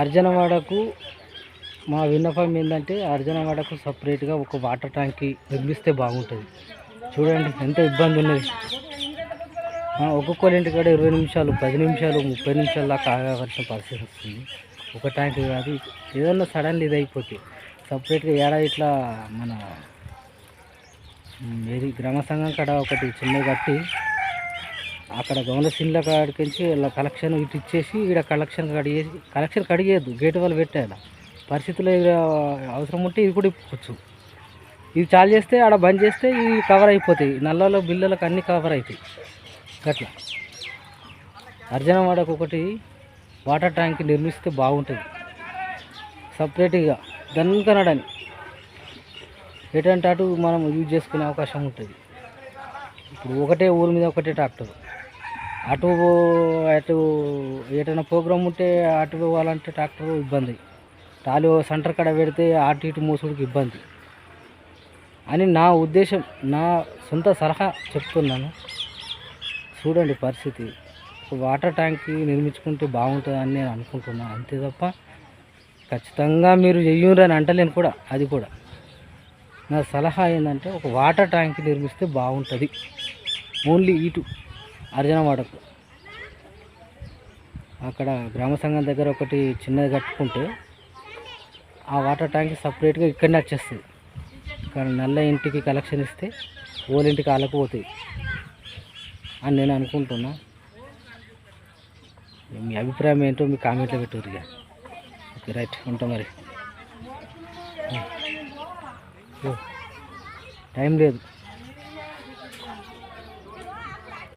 అర్జనవాడకు మా విన్నపం ఏంటంటే అర్జనవాడకు సపరేట్గా ఒక వాటర్ ట్యాంక్ నిర్మిస్తే బాగుంటుంది. చూడండి ఎంత ఇబ్బంది ఉన్నది. ఒక్కొక్కరి ఇంటికాడ ఇరవై నిమిషాలు పది నిమిషాలు ముప్పై నిమిషాల దాకా ఆగవలసిన పరిస్థితి వస్తుంది. ఒక ట్యాంక్ కాదు ఏదన్నా సడన్లీ ఇది అయిపోతే సపరేట్గా ఏడా ఇట్లా మన ఏది గ్రామ సంఘం కాడ ఒకటి చిన్న కట్టి అక్కడ గౌన సిన్ల కాడికించి ఇలా కలెక్షన్ ఇటు ఇచ్చేసి ఇక్కడ కలెక్షన్ కడిగేసి కలెక్షన్ కడిగేయద్దు గేట్ వాళ్ళు పెట్టాలి. పరిస్థితులు అవసరం ఉంటే ఇది కూడా ఇప్పుకోవచ్చు. ఇది చాలు చేస్తే ఆడ బంద్ చేస్తే ఇవి కవర్ అయిపోతాయి. నల్లలో బిల్లలకు అన్నీ కవర్ అవుతాయి. అట్లా అర్జనవాడకు ఒకటి వాటర్ ట్యాంక్ నిర్మిస్తే బాగుంటుంది. సపరేట్గా దన్కనడని ఎటువంటి అటు మనం యూజ్ చేసుకునే అవకాశం ఉంటుంది. ఇప్పుడు ఒకటే ఊరి మీద ఒకటే ట్రాక్టర్ అటు అటు ఏటైనా ప్రోగ్రామ్ ఉంటే అటు పోవాలంటే ట్రాక్టర్ ఇబ్బంది. టాలీ సెంటర్ కాడ పెడితే అటు ఇటు మోసుడికి ఇబ్బంది. అని నా ఉద్దేశం నా సొంత సలహా చెప్తున్నాను. చూడండి పరిస్థితి. వాటర్ ట్యాంక్ నిర్మించుకుంటే బాగుంటుందని నేను అనుకుంటున్నాను అంతే తప్ప ఖచ్చితంగా మీరు చెయ్యరు అని అంటలేను కూడా అది కూడా. నా సలహా ఏంటంటే ఒక వాటర్ ట్యాంక్ నిర్మిస్తే బాగుంటుంది. ఓన్లీ ఇటు. అర్జనవాడకు అక్కడ గ్రామ సంఘం దగ్గర ఒకటి చిన్నది కట్టుకుంటే ఆ వాటర్ ట్యాంక్ సపరేట్గా ఇక్కడనే వచ్చేస్తుంది. కానీ నల్ల ఇంటికి కలెక్షన్ ఇస్తే ఓలింటికి ఆలకపోతాయి అని నేను అనుకుంటున్నా. మీ అభిప్రాయం ఏంటో మీ కామెంట్లో పెట్టారు ఇక. ఓకే రైట్ ఉంటా మరి. ఓ, టైం లేదు.